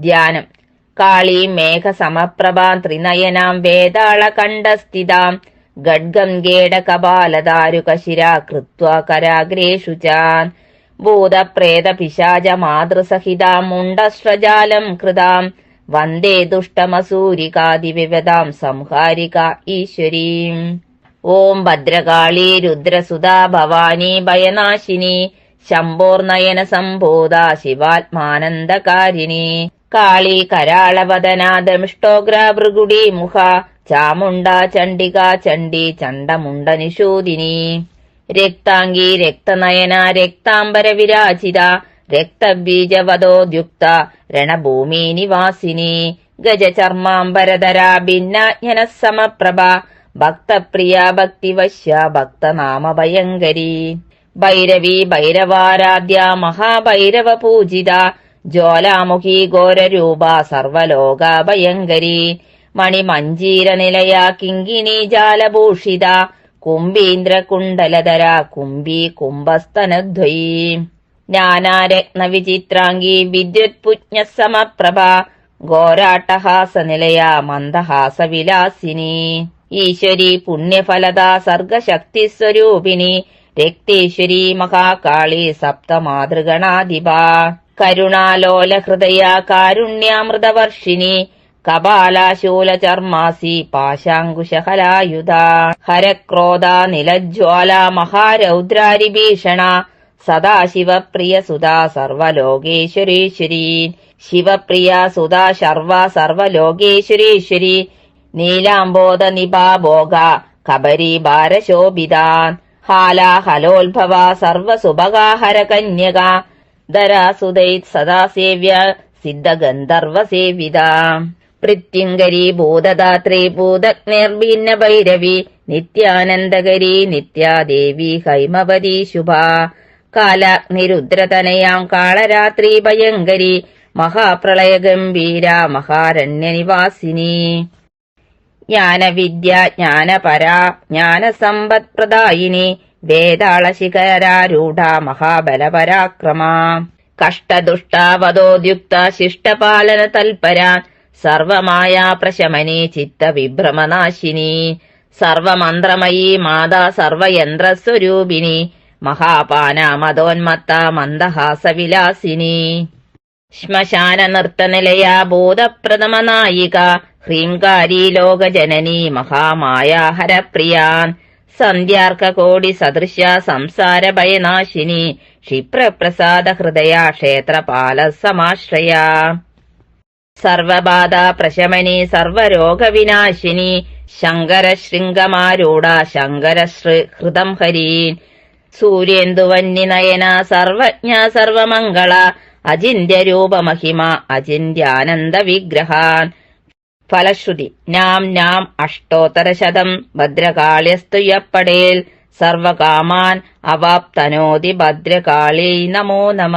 ധ്യാനം. കാളീം മേഘസമപ്രഭാം ത്രിനയനാം വേതാള കണ്ഠസ്ഥിതാം ഖഡ്ഗം ഗേഡ കപാലദാരുകശിരാ കൃത്വാ കരാഗ്രേഷു ചാൻ ഭൂതപ്രേത പിശാച മാതൃസഹിതാം മുണ്ടശ്രജാലം കൃതാം വന്ദേ ദുഷ്ടമസൂരികാതിവിവതാം സംഹാരിക ഈശ്വരീം. ഓം ഭദ്രകാളി രുദ്രസുതാ ഭവാനി ഭയനാശിനി ശംഭോർനയന സംബോധ ശിവാത്മാനന്ദകാരിണി. കാളി കരാളവദന മുഖ ചാമുണ്ട ചണ്ഡിക ചണ്ഡി ചണ്ടമുണ്ട നിഷൂദിനി. രക്താംഗി രക്തനയന രക്താംബര വിരാജിത രക്തബീജവദോദ്യുക്ത രണഭൂമി നിവാസിനി. ഗജചർമാംബരധര ഭിന്നാജ്ഞന സമപ്രഭ ഭക്തപ്രിയ ഭക്തിവശ്യ ഭക്തനാമ ഭയങ്കരി ഭൈരവി ഭൈരവാരാധ്യ മഹാഭൈരവ പൂജിത ജ്വാലാമുഖി ഘോരരൂപ സർവലോക ഭയങ്കരി മണിമഞ്ജീര നിലയ കിങ്കിണി ജാലഭൂഷിത. കുംഭീന്ദ്ര കുണ്ടലധര കുംഭി കുംഭസ്തനദ്വയീ ജ്ഞാനാരത്ന വിദ്യുത് പുജ്ഞ സമപ്രഭ ഘോരാട്ടഹാസ നിലയ മന്ദഹാസ വിലാസിനി ഈശ്വരി പുണ്യഫലദ സർഗശക്തി സ്വരൂപിണി രക്തേശ്വരി മഹാകാളി സപ്തമാതൃഗണാധിപ. കരുണാലോല ഹൃദയ കാരുണ്യാമൃതവർഷിണി കപാലാശൂല ചർമാസി പാശാങ്കുശഹലായുധ ഹരക്രോധ നിലജ്വാല മഹാരൗദ്രാരി ഭീഷണ സദാശിവപ്രിയ സുധാ സർവലോകേശ്വരീശ്വരി ശിവപ്രിയ സുധാ ശർവ സർവലോകേശ്വരീശ്വരി നീലാംബോധ നിപാഭോഗ കബരി ഭാരശോഭിതാൻ ഹാലാഹലോത്ഭവ സർവസുഭഗാഹര കന്യക ധരാസുദൈത് സദാസേവ്യ സിദ്ധഗന്ധർവസേവിത പൃഥ്യങ്കരി ഭൂതദാത്രി ഭൂതജ്ഞർഭിന്ന ഭൈരവി നിത്യാനന്ദകരി നിത്യാദേവി ഹൈമവതി ശുഭ കാലാഗ്നിരുദ്രതനയാം കാളരാത്രി ഭയങ്കരി മഹാപ്രളയ ഗംഭീര മഹാരണ്യനിവാസിനി ജ്ഞാനവിദ്യ ജ്ഞാനപരാ ജ്ഞാനസമ്പത്പ്രദായിനി വേതാളശിഖരാരൂഢ മഹാബലപരാക്രമ കഷ്ടദുഷ്ടാവതോദ്യുക്ത ശിഷ്ടപാലന തൽപരാ സർവമായ പ്രശമനി ചിത്ത വിഭ്രമനാശിനി സർവമന്ത്രമയീ മാതാ സർവയന്ത്രസ്വരൂപിണി മഹാപാന മതോന്മത്ത മന്ദഹാസവിലാസിനി. ശ്മശാന നൃത്തനിലയ ഭൂതപ്രഥമ നായിക ഹ്രീംകാരി ലോകജനനി മഹാമായ ഹരപ്രിയാൻ സന്ധ്യാർക്ക കോടി സദൃശ സംസാര ഭയനാശിനി ക്ഷിപ്രപ്രസാദ ഹൃദയ ക്ഷേത്രപാല സമാശ്രയ. സർവബാധ പ്രശമനി സർവരോഗവിനാശിനി ശങ്കര ശൃംഗമാരൂഢ ശങ്കര ഹൃദം ഹരീൻ സൂര്യേന്ദുവന്നി നയന സർവജ്ഞ സർവമംഗള അചിന്യ രൂപമഹിമ അചിന്യാനന്ദ വിഗ്രഹാൻ. ഫലശ്രുതി. നാം നാം അഷ്ടോത്തരശതം. ഭദ്രകാളിയസ്തുയപ്പടേൽ സർവകാമാൻ അവാപ്തനോതി ഭദ്രകാളി നമോ നമ.